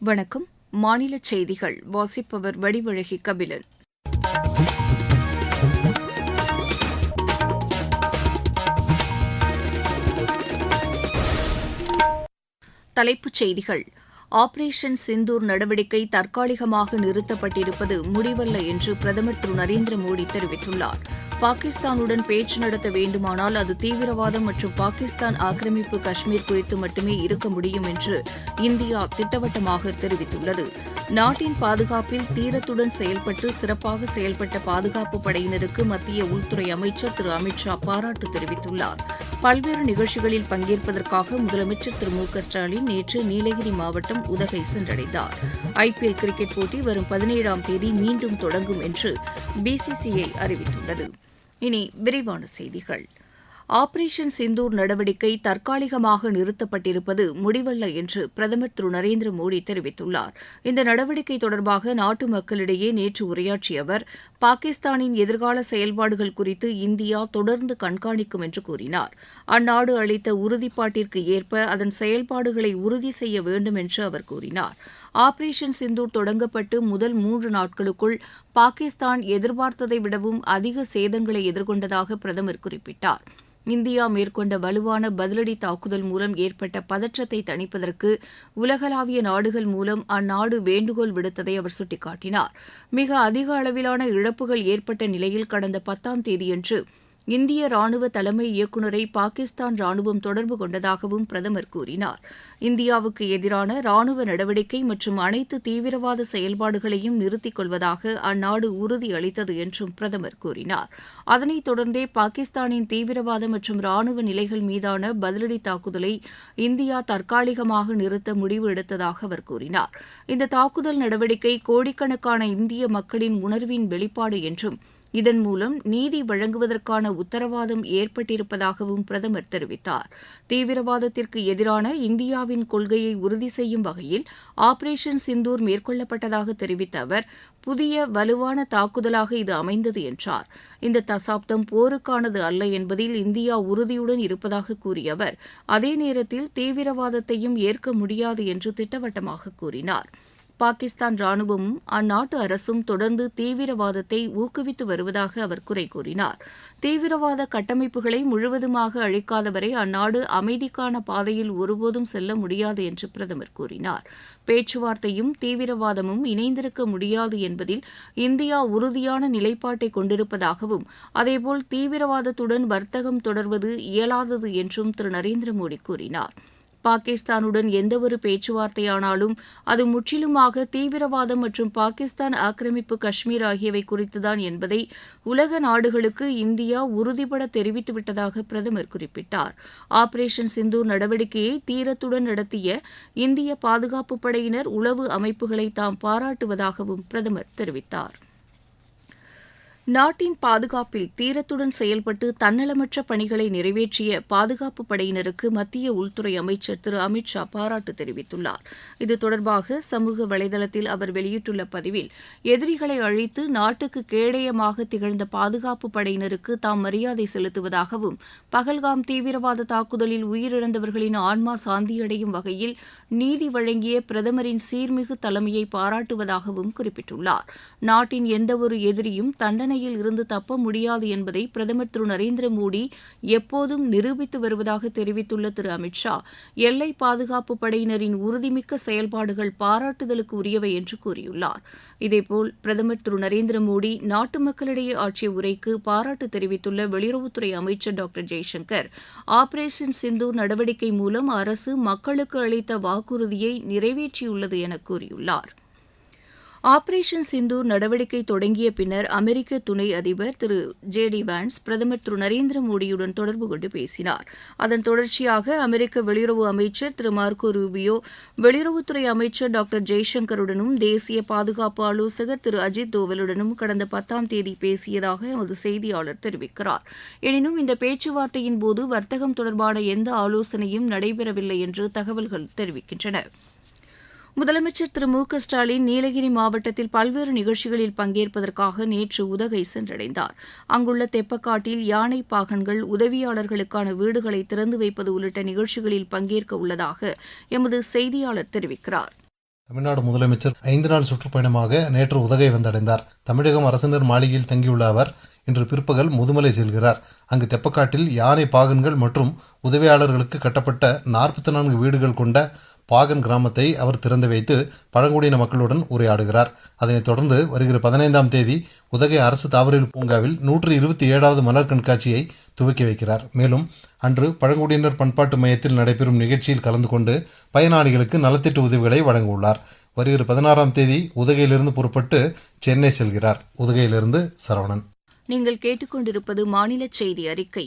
வணக்கம். மாநில செய்திகள். வாசிப்பவர் வடிவழகி கபிலன். தலைப்புச் செய்திகள். ஆபரேஷன் சிந்தூர் நடவடிக்கை தற்காலிகமாக நிறுத்தப்பட்டிருப்பது முடிவல்ல என்று பிரதமர் திரு நரேந்திர மோடி தெரிவித்துள்ளார். பாகிஸ்தானுடன் பேச்சு நடத்த வேண்டுமானால் அது தீவிரவாதம் மற்றும் பாகிஸ்தான் ஆக்கிரமிப்பு காஷ்மீர் குறித்து மட்டுமே இருக்க முடியும் என்று இந்தியா திட்டவட்டமாக தெரிவித்துள்ளது. நாட்டின் பாதுகாப்பில் தீரத்துடன் செயல்பட்டு சிறப்பாக செயல்பட்ட பாதுகாப்பு படையினருக்கு மத்திய உள்துறை அமைச்சர் திரு அமித்ஷா பாராட்டு தெரிவித்துள்ளார். பல்வேறு நிகழ்ச்சிகளில் பங்கேற்பதற்காக முதலமைச்சர் திரு மு க ஸ்டாலின் நேற்று நீலகிரி மாவட்டம் உதகை சென்றடைந்தார். ஐபிஎல் கிரிக்கெட் போட்டி வரும் பதினேழாம் தேதி மீண்டும் தொடங்கும் என்று பிசிசிஐ அறிவித்துள்ளது. இனி விரிவான செய்திகள். ஆபரேஷன் சிந்தூர் நடவடிக்கை தற்காலிகமாக நிறுத்தப்பட்டிருப்பது முடிவல்ல என்று பிரதமர் திரு. நரேந்திர மோடி தெரிவித்துள்ளார். இந்த நடவடிக்கை தொடர்பாக நாட்டு மக்களிடையே நேற்று உரையாற்றிய அவர் பாகிஸ்தானின் எதிர்கால செயல்பாடுகள் குறித்து இந்தியா தொடர்ந்து கண்காணிக்கும் என்று கூறினார். அந்நாடு அளித்த உறுதிப்பாட்டிற்கு ஏற்ப அதன் செயல்பாடுகளை உறுதி செய்ய வேண்டும் என்று அவர் கூறினார். ஆபரேஷன் சிந்தூர் தொடங்கப்பட்டு முதல் மூன்று நாட்களுக்குள் பாகிஸ்தான் எதிர்பார்த்ததை விடவும் அதிக சேதங்களை எதிர்கொண்டதாக பிரதமர் குறிப்பிட்டார். இந்தியா மேற்கொண்ட வலுவான பதிலடி தாக்குதல் மூலம் ஏற்பட்ட பதற்றத்தை தணிப்பதற்கு உலகளாவிய நாடுகள் மூலம் அந்நாடு வேண்டுகோள் விடுத்ததை அவர் சுட்டிக்காட்டினார். மிக அதிக அளவிலான இழப்புகள் ஏற்பட்ட நிலையில் கடந்த பத்தாம் தேதியன்று இந்திய ராணுவ தலைமை இயக்குநரை பாகிஸ்தான் ராணுவம் தொடர்பு கொண்டதாகவும் பிரதமர் கூறினார். இந்தியாவுக்கு எதிரான ராணுவ நடவடிக்கை மற்றும் அனைத்து தீவிரவாத செயல்பாடுகளையும் நிறுத்திக் கொள்வதாக அந்நாடு உறுதியளித்தது என்றும் பிரதமர் கூறினார். அதனைத் தொடர்ந்தே பாகிஸ்தானின் தீவிரவாத மற்றும் ராணுவ நிலைகள் மீதான பதிலடி தாக்குதலை இந்தியா தற்காலிகமாக நிறுத்த முடிவு எடுத்ததாக அவர் கூறினார். இந்த தாக்குதல் நடவடிக்கை கோடிக்கணக்கான இந்திய மக்களின் உணர்வின் வெளிப்பாடு என்றும் இதன் மூலம் நீதி வழங்குவதற்கான உத்தரவாதம் ஏற்பட்டிருப்பதாகவும் பிரதமர் தெரிவித்தார். தீவிரவாதத்திற்கு எதிரான இந்தியாவின் கொள்கையை உறுதி செய்யும் வகையில் ஆபரேஷன் சிந்தூர் மேற்கொள்ளப்பட்டதாக தெரிவித்த அவர் புதிய வலுவான தாக்குதலாக இது அமைந்தது என்றார். இந்த தசாப்தம் போருக்கானது அல்ல என்பதில் இந்தியா உறுதியுடன் இருப்பதாக கூறிய அவர் அதே நேரத்தில் தீவிரவாதத்தையும் ஏற்க முடியாது என்று திட்டவட்டமாக கூறினார். பாகிஸ்தான் ராணுவமும் அந்நாட்டு அரசும் தொடர்ந்து தீவிரவாதத்தை ஊக்குவித்து வருவதாக அவர் குறை கூறினார். தீவிரவாத கட்டமைப்புகளை முழுவதுமாக அழிக்காதவரை அந்நாடு அமைதிக்கான பாதையில் ஒருபோதும் செல்ல முடியாது என்று பிரதமர் கூறினார். பேச்சுவார்த்தையும் தீவிரவாதமும் இணைந்திருக்க முடியாது என்பதில் இந்தியா உறுதியான நிலைப்பாட்டை கொண்டிருப்பதாகவும் அதேபோல் தீவிரவாதத்துடன் வர்த்தகம் தொடர்வது இயலாதது என்றும் திரு. நரேந்திர மோடி கூறினார். பாகிஸ்தானுடன் எந்தவொரு பேச்சுவார்த்தையானாலும் அது முற்றிலுமாக தீவிரவாதம் மற்றும் பாகிஸ்தான் ஆக்கிரமிப்பு காஷ்மீர் ஆகியவை குறித்துதான் என்பதை உலக நாடுகளுக்கு இந்தியா உறுதிபட தெரிவித்துவிட்டதாக பிரதமர் குறிப்பிட்டார். ஆபரேஷன் சிந்தூர் நடவடிக்கையை தீரத்துடன் நடத்திய இந்திய பாதுகாப்பு படையினர் உளவு அமைப்புகளை தாம் பாராட்டுவதாகவும் பிரதமர் தெரிவித்தார். நாட்டின் பாதுகாப்பில் தீரத்துடன் செயல்பட்டு தன்னலமற்ற பணிகளை நிறைவேற்றிய பாதுகாப்பு படையினருக்கு மத்திய உள்துறை அமைச்சர் திரு அமித் ஷா பாராட்டு தெரிவித்துள்ளார். இது தொடர்பாக சமூக வலைதளத்தில் அவர் வெளியிட்டுள்ள பதிவில் எதிரிகளை அழித்து நாட்டுக்கு கேடயமாக திகழ்ந்த பாதுகாப்பு படையினருக்கு தாம் மரியாதை செலுத்துவதாகவும் பகல்காம் தீவிரவாத தாக்குதலில் உயிரிழந்தவர்களின் ஆன்மா சாந்தியடையும் வகையில் நீதி வழங்கிய பிரதமரின் சீர்மிகு தலைமையை பாராட்டுவதாகவும் குறிப்பிட்டுள்ளார். நாட்டின் எந்தவொரு எதிரியும் தண்டனை பிரச்சினையில் இருந்து தப்ப முடியாது என்பதை பிரதமர் திரு நரேந்திர மோடி எப்போதும் நிரூபித்து வருவதாக தெரிவித்துள்ள திரு அமித் ஷா எல்லை பாதுகாப்பு படையினரின் உறுதிமிக்க செயல்பாடுகள் பாராட்டுதலுக்கு உரியவை என்று கூறியுள்ளார். இதேபோல் பிரதமர் திரு நரேந்திர மோடி நாட்டு மக்களிடையே ஆற்றிய உரைக்கு பாராட்டு தெரிவித்துள்ள வெளியுறவுத்துறை அமைச்சர் டாக்டர் ஜெய்சங்கர் ஆபரேஷன் சிந்தூர் நடவடிக்கை மூலம் அரசு மக்களுக்கு அளித்த வாக்குறுதியை நிறைவேற்றியுள்ளது என கூறியுள்ளார். ஆபரேஷன் சிந்தூர் நடவடிக்கை தொடங்கிய பின்னர் அமெரிக்க துணை அதிபர் திரு ஜே டி வான்ஸ் பிரதமர் திரு நரேந்திர மோடியுடன் தொடர்பு கொண்டு பேசினார். அதன் தொடர்ச்சியாக அமெரிக்க வெளியுறவு அமைச்சர் திரு மார்க்கோ ரூபியோ வெளியுறவுத்துறை அமைச்சர் டாக்டர் ஜெய்சங்கருடனும் தேசிய பாதுகாப்பு ஆலோசகர் திரு அஜித் தோவலுடனும் கடந்த பத்தாம் தேதி பேசியதாக எமது செய்தியாளர் தெரிவிக்கிறார். எனினும் இந்த பேச்சுவார்த்தையின் போது வர்த்தகம் தொடர்பான எந்த ஆலோசனையும் நடைபெறவில்லை என்று தகவல்கள் தெரிவிக்கின்றன. முதலமைச்சர் திரு மு க ஸ்டாலின் நீலகிரி மாவட்டத்தில் பல்வேறு நிகழ்ச்சிகளில் பங்கேற்பதற்காக நேற்று உதகை சென்றடைந்தார். அங்குள்ள தெப்பக்காட்டில் யானை பாகன்கள் உதவியாளர்களுக்கான வீடுகளை திறந்து வைப்பது உள்ளிட்ட நிகழ்ச்சிகளில் பங்கேற்க உள்ளதாக எமது செய்தியாளர் தெரிவிக்கிறார். தமிழ்நாடு முதலமைச்சர் ஐந்து நாள் சுற்றுப்பயணமாக நேற்று உதகை வந்தடைந்தார். தமிழகம் அரசினர் மாளிகையில் தங்கியுள்ள அவர் இன்று பிற்பகல் முதுமலை செல்கிறார். அங்கு தெப்பக்காட்டில் யானை பாகன்கள் மற்றும் உதவியாளர்களுக்கு கட்டப்பட்ட நாற்பத்தி நான்கு வீடுகள் கொண்ட பாகன் கிராமத்தை அவர் திறந்து வைத்து பழங்குடியின மக்களுடன் உரையாடுகிறார். அதனைத் தொடர்ந்து வருகிற பதினைந்தாம் தேதி உதகை அரசு தாவரவியல் பூங்காவில் நூற்று இருபத்தி ஏழாவது மலர் கண்காட்சியை துவக்கி வைக்கிறார். மேலும் அன்று பழங்குடியினர் பண்பாட்டு மையத்தில் நடைபெறும் நிகழ்ச்சியில் கலந்து கொண்டு பயனாளிகளுக்கு நலத்திட்ட உதவிகளை வழங்கவுள்ளார். வருகிற பதினாறாம் தேதி உதகையிலிருந்து புறப்பட்டு சென்னை செல்கிறார். உதகையிலிருந்து சரவணன். நீங்கள் கேட்டுக்கொண்டிருப்பது மாநில செய்தி அறிக்கை.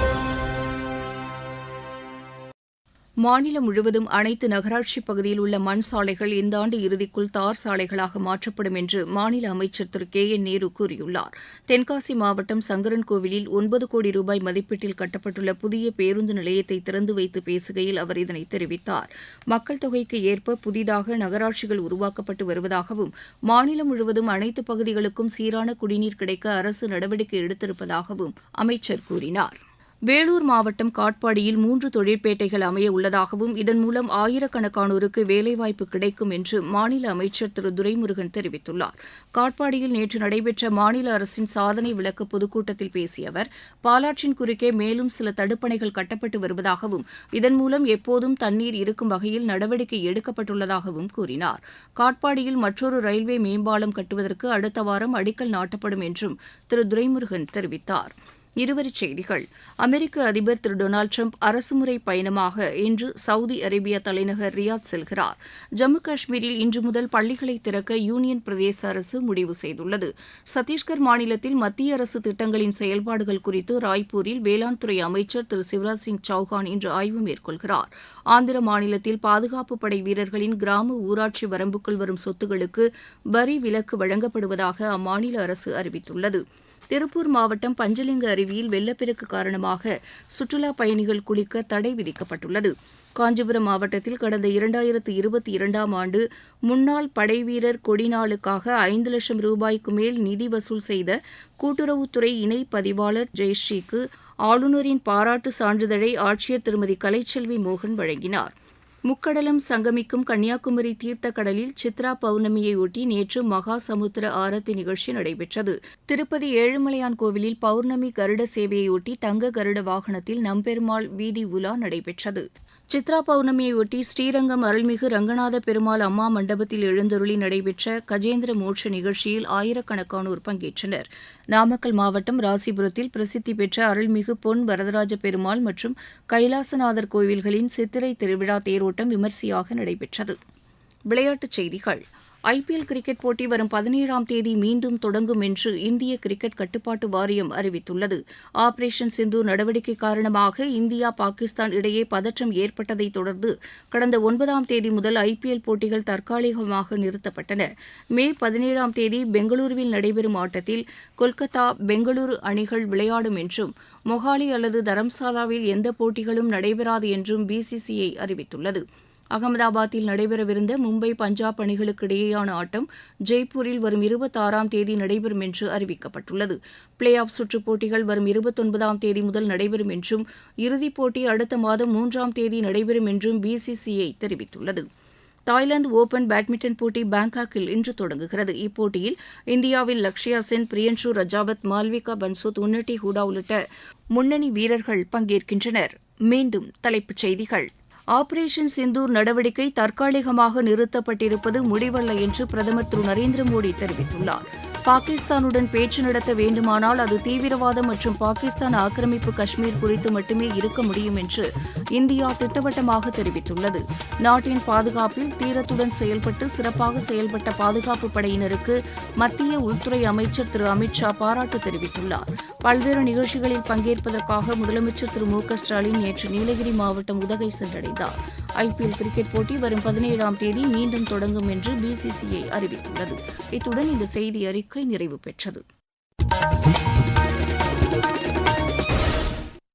மாநிலம் முழுவதும் அனைத்து நகராட்சி பகுதியில் உள்ள மண் சாலைகள் இந்த ஆண்டு இறுதிக்குள் தார் சாலைகளாக மாற்றப்படும் என்று மாநில அமைச்சர் திரு கே என் நேரு கூறியுள்ளார். தென்காசி மாவட்டம் சங்கரன்கோவிலில் ஒன்பது கோடி ரூபாய் மதிப்பீட்டில் கட்டப்பட்டுள்ள புதிய பேருந்து நிலையத்தை திறந்து வைத்து பேசுகையில் அவர் இதனை தெரிவித்தார். மக்கள் தொகைக்கு ஏற்ப புதிதாக நகராட்சிகள் உருவாக்கப்பட்டு வருவதாகவும் மாநிலம் முழுவதும் அனைத்து பகுதிகளுக்கும் சீரான குடிநீர் கிடைக்க அரசு நடவடிக்கை எடுத்திருப்பதாகவும் அமைச்சர் கூறினார். வேலூர் மாவட்டம் காட்பாடியில் மூன்று தொழிற்பேட்டைகள் அமைய உள்ளதாகவும் இதன் மூலம் ஆயிரக்கணக்கானோருக்கு வேலைவாய்ப்பு கிடைக்கும் என்று மாநில அமைச்சர் திரு துரைமுருகன் தெரிவித்துள்ளார். காட்பாடியில் நேற்று நடைபெற்ற மாநில அரசின் சாதனை விளக்க பொதுக்கூட்டத்தில் பேசிய அவர் பாலாற்றின் குறுக்கே மேலும் சில தடுப்பணைகள் கட்டப்பட்டு வருவதாகவும் இதன் மூலம் எப்போதும் தண்ணீர் இருக்கும் வகையில் நடவடிக்கை எடுக்கப்பட்டுள்ளதாகவும் கூறினார். காட்பாடியில் மற்றொரு ரயில்வே மேம்பாலம் கட்டுவதற்கு அடுத்த வாரம் அடிக்கல் நாட்டப்படும் என்றும் திரு துரைமுருகன் தெரிவித்தார். இருவரிச் செய்திகள். அமெரிக்க அதிபர் திரு டொனால்டு ட்ரம்ப் அரசுமுறை பயணமாக இன்று சவுதி அரேபியா தலைநகர் ரியாத் செல்கிறார். ஜம்மு காஷ்மீரில் இன்று முதல் பள்ளிகளை திறக்க யூனியன் பிரதேச அரசு முடிவு செய்துள்ளது. சத்தீஸ்கர் மாநிலத்தில் மத்திய அரசு திட்டங்களின் செயல்பாடுகள் குறித்து ராய்ப்பூரில் வேளாண்துறை அமைச்சர் திரு சிவராஜ் சிங் சௌஹான் இன்று ஆய்வு மேற்கொள்கிறார். ஆந்திர மாநிலத்தில் பாதுகாப்பு படை வீரர்களின் கிராம ஊராட்சி வரம்புக்குள் வரும் சொத்துகளுக்கு வரி விலக்கு வழங்கப்படுவதாக அம்மாநில அரசு அறிவித்துள்ளது. திருப்பூர் மாவட்டம் பஞ்சலிங்க அருவியில் வெள்ளப்பெருக்கு காரணமாக சுற்றுலாப் பயணிகள் குளிக்க தடை விதிக்கப்பட்டுள்ளது. காஞ்சிபுரம் மாவட்டத்தில் கடந்த இரண்டாயிரத்து இருபத்தி இரண்டாம் ஆண்டு முன்னாள் படைவீரர் கொடிநாளுக்காக ஐந்து லட்சம் ரூபாய்க்கு மேல் நிதி வசூல் செய்த கூட்டுறவுத்துறை இணை பதிவாளர் ஜெயஸ்ரீக்கு ஆளுநரின் பாராட்டு சான்றிதழை ஆட்சியர் திருமதி கலைச்செல்வி மோகன் வழங்கினார். முக்கடலம் சங்கமிக்கும் கன்னியாகுமரி தீர்த்த கடலில் சித்ரா பௌர்ணமியையொட்டி நேற்று மகா சமுத்திர ஆரத்தி நிகழ்ச்சி நடைபெற்றது. திருப்பதி ஏழுமலையான் கோவிலில் பௌர்ணமி கருட சேவையையொட்டி தங்க கருட வாகனத்தில் நம்பெருமாள் வீதி உலா நடைபெற்றது. சித்ரா பௌர்ணமியையொட்டி ஸ்ரீரங்கம் அருள்மிகு ரங்கநாத பெருமாள் அம்மா மண்டபத்தில் எழுந்தருளி நடைபெற்ற கஜேந்திர மோட்ச நிகழ்ச்சியில் ஆயிரக்கணக்கானோர் பங்கேற்றனர். நாமக்கல் மாவட்டம் ராசிபுரத்தில் பிரசித்தி பெற்ற அருள்மிகு பொன் வரதராஜ பெருமாள் மற்றும் கைலாசநாதர் கோவில்களின் சித்திரை திருவிழா தேரோட்டம் விமரிசையாக நடைபெற்றது. விளையாட்டுச் செய்திகள். ஐபிஎல் கிரிக்கெட் போட்டி வரும் பதினேழாம் தேதி மீண்டும் தொடங்கும் என்று இந்திய கிரிக்கெட் கட்டுப்பாட்டு வாரியம் அறிவித்துள்ளது. ஆபரேஷன் சிந்து நடவடிக்கை காரணமாக இந்தியா பாகிஸ்தான் இடையே பதற்றம் ஏற்பட்டதை தொடர்ந்து கடந்த ஒன்பதாம் தேதி முதல் ஐபிஎல் போட்டிகள் தற்காலிகமாக நிறுத்தப்பட்டன. மே பதினேழாம் தேதி பெங்களூருவில் நடைபெறும் ஆட்டத்தில் கொல்கத்தா பெங்களூரு அணிகள் விளையாடும் என்றும் மொஹாலி அல்லது தரம்சாலாவில் எந்த போட்டிகளும் நடைபெறாது என்றும் பிசிசிஐ அறிவித்துள்ளது. அகமதாபாத்தில் நடைபெறவிருந்த மும்பை பஞ்சாப் அணிகளுக்கு இடையேயான ஆட்டம் ஜெய்ப்பூரில் வரும் இருபத்தாறாம் தேதி நடைபெறும் என்று அறிவிக்கப்பட்டுள்ளது. பிளே ஆஃப் சுற்றுப் போட்டிகள் வரும் இருபத்தொன்பதாம் தேதி முதல் நடைபெறும் என்றும் இறுதிப் போட்டி அடுத்த மாதம் மூன்றாம் தேதி நடைபெறும் என்றும் பிசிசிஐ தெரிவித்துள்ளது. தாய்லாந்து ஓபன் பேட்மிண்டன் போட்டி பாங்காக்கில் இன்று தொடங்குகிறது. இப்போட்டியில் இந்தியாவின் லக்ஷயா சென் பிரியன்ஷு ரஜாவத் மால்விகா பன்சோத் உன்னட்டி ஹூடா உள்ளிட்ட முன்னணி வீரர்கள் பங்கேற்கின்றனர். மீண்டும் தலைப்புச் செய்திகள். ஆபரேஷன் சிந்தூர் நடவடிக்கை தற்காலிகமாக நிறுத்தப்பட்டிருப்பது முடிவல்ல என்று பிரதமர் திரு நரேந்திர மோடி தெரிவித்துள்ளார். பாகிஸ்தானுடன் பேச்சு நடத்த வேண்டுமானால் அது தீவிரவாதம் மற்றும் பாகிஸ்தான் ஆக்கிரமிப்பு காஷ்மீர் குறித்து மட்டுமே இருக்க முடியும் என்று இந்தியா திட்டவட்டமாக தெரிவித்துள்ளது. நாட்டின் பாதுகாப்பில் தீரத்துடன் செயல்பட்டு சிறப்பாக செயல்பட்ட பாதுகாப்பு படையினருக்கு மத்திய உள்துறை அமைச்சர் திரு அமித்ஷா பாராட்டு தெரிவித்துள்ளார். பல்வேறு நிகழ்ச்சிகளில் பங்கேற்பதற்காக முதலமைச்சர் திரு மு க ஸ்டாலின் நேற்று நீலகிரி மாவட்டம் உதகை சென்றடைந்தார். ஐபிஎல் கிரிக்கெட் போட்டி வரும் பதினேழாம் தேதி மீண்டும் தொடங்கும் என்று பிசிசிஐ அறிவித்துள்ளது. இத்துடன் இந்த செய்தி அறிக்கை நிறைவு பெற்றது.